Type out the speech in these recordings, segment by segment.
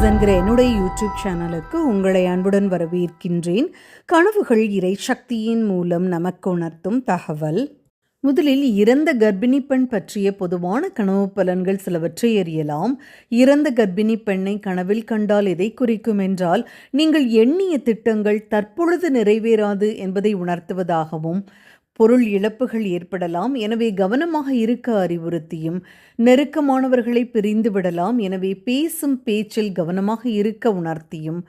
Tax என்கிற என்னுடைய YouTube சேனலுக்கு உங்களை அன்புடன் வரவேற்கின்றேன். கனவுகள் இறை சக்தியின் மூலம் நமக்கு உணர்த்தும் தகவல். முதலில் இறந்த கர்ப்பிணி பெண் பற்றிய பொதுவான கனவு பலன்கள் சிலவற்றை அறியலாம். இறந்த கர்ப்பிணி பெண்ணை கனவில் கண்டால் எதை குறிக்கும் என்றால் நீங்கள் எண்ணிய திட்டங்கள் தற்பொழுது நிறைவேறாது என்பதை உணர்த்துவதாகவும் பொருள் இழப்புகள் ஏற்படலாம். எனவே கவனமாக இருக்க அறிவுறுத்தியும் நெருக்கமானவர்களை பிரிந்து விடலாம். எனவே பேசும் பேச்சில் கவனமாக இருக்க உணர்த்தியும்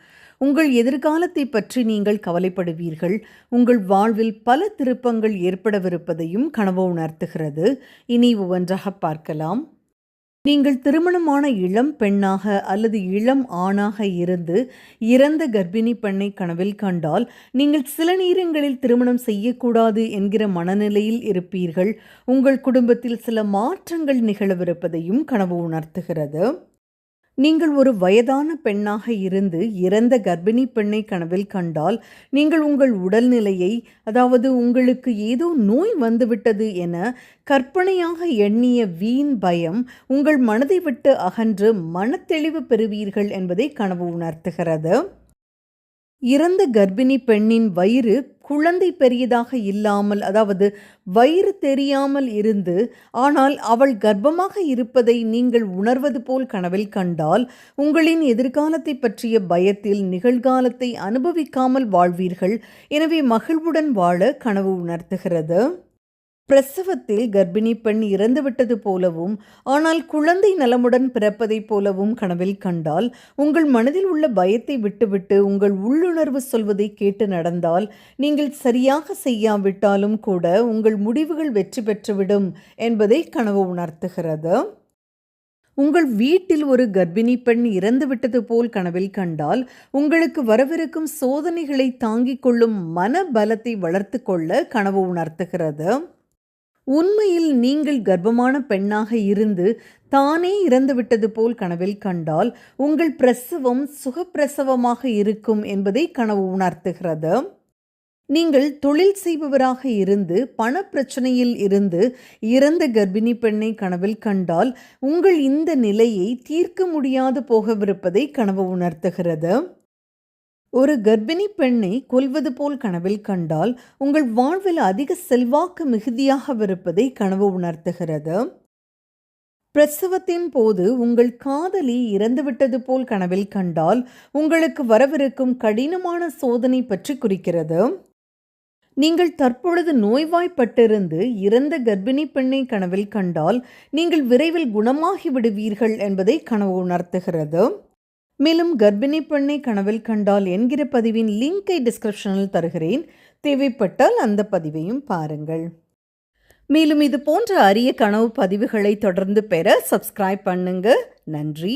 உங்கள் எதிர்காலத்தை பற்றி நீங்கள் கவலைப்படுவீர்கள். உங்கள் வாழ்வில் பல திருப்பங்கள் ஏற்படவிருப்பதையும் கனவு உணர்த்துகிறது. இனி ஒவ்வொன்றாக பார்க்கலாம். நீங்கள் திருமணமான இளம் பெண்ணாக அல்லது இளம் ஆணாக இருந்து இறந்த கர்ப்பிணி பெண்ணை கனவில் கண்டால் நீங்கள் சில நேரங்களில் திருமணம் செய்யக்கூடாது என்கிற மனநிலையில் இருப்பீர்கள். உங்கள் குடும்பத்தில் சில மாற்றங்கள் நிகழவிருப்பதையும் கனவு உணர்த்துகிறது. நீங்கள் ஒரு வயதான பெண்ணாக இருந்து இறந்த கர்ப்பிணி பெண்ணை கனவில் கண்டால் நீங்கள் உங்கள் உடல்நிலையை அதாவது உங்களுக்கு ஏதோ நோய் வந்துவிட்டது என கற்பனையாக எண்ணிய வீண் பயம் உங்கள் மனதை விட்டு அகன்று மனத்தெளிவு பெறுவீர்கள் என்பதை கனவு உணர்த்துகிறது. இறந்த கர்ப்பிணி பெண்ணின் வயிறு குழந்தை பெரியதாக இல்லாமல் அதாவது வயிறு தெரியாமல் இருந்து ஆனால் அவள் கர்ப்பமாக இருப்பதை நீங்கள் உணர்வது போல் கனவில் கண்டால் உங்களின் எதிர்காலத்தை பற்றிய பயத்தில் நிகழ்காலத்தை அனுபவிக்காமல் வாழ்வீர்கள். எனவே மகிழ்வுடன் வாழ கனவு உணர்த்துகிறது. பிரசவத்தில் கர்ப்பிணி பெண் இறந்துவிட்டது போலவும் ஆனால் குழந்தை நலமுடன் பிறப்பதைப் போலவும் கனவில் கண்டால் உங்கள் மனதில் உள்ள பயத்தை விட்டுவிட்டு உங்கள் உள்ளுணர்வு சொல்வதை கேட்டு நடந்தால் நீங்கள் சரியாக செய்யாவிட்டாலும் கூட உங்கள் முடிவுகள் வெற்றி பெற்றுவிடும் என்பதை கனவு உணர்த்துகிறது. உங்கள் வீட்டில் ஒரு கர்ப்பிணி பெண் இறந்துவிட்டது போல் கனவில் கண்டால் உங்களுக்கு வரவிருக்கும் சோதனைகளை தாங்கிக் கொள்ளும் மன பலத்தை வளர்த்து கொள்ள கனவு உணர்த்துகிறது. உண்மையில் நீங்கள் கர்ப்பமான பெண்ணாக இருந்து தானே இறந்துவிட்டது போல் கனவில் கண்டால் உங்கள் பிரசவம் சுகப்பிரசவமாக இருக்கும் என்பதை கனவு உணர்த்துகிறது. நீங்கள் தொழில் செய்பவராக இருந்து பண பிரச்சனையில் இருந்து இறந்த கர்ப்பிணி பெண்ணை கனவில் கண்டால் உங்கள் இந்த நிலையை தீர்க்க முடியாது போகவிருப்பதை கனவு உணர்த்துகிறது. ஒரு கர்ப்பிணி பெண்ணை கொல்வது போல் கனவில் கண்டால் உங்கள் வாழ்வில் அதிக செல்வாக்கு மிகுதியாகவிருப்பதை கனவு உணர்த்துகிறது. பிரசவத்தின் போது உங்கள் காதலி இறந்துவிட்டது போல் கனவில் கண்டால் உங்களுக்கு வரவிருக்கும் கடினமான சோதனை பற்றி குறிக்கிறது. நீங்கள் தற்பொழுது நோய்வாய்ப்பட்டிருந்து இறந்த கர்ப்பிணி பெண்ணை கனவில் கண்டால் நீங்கள் விரைவில் குணமாகி விடுவீர்கள் என்பதை கனவு உணர்த்துகிறது. மேலும் கர்ப்பிணி பெண்ணை கனவில் கண்டால் என்கிற பதிவின் லிங்கை டிஸ்கிரிப்ஷனில் தருகிறேன். தேவைப்பட்டால் அந்த பதிவையும் பாருங்கள். மேலும் இது போன்ற அரிய கனவு பதிவுகளை தொடர்ந்து பெற சப்ஸ்கிரைப் பண்ணுங்க. நன்றி.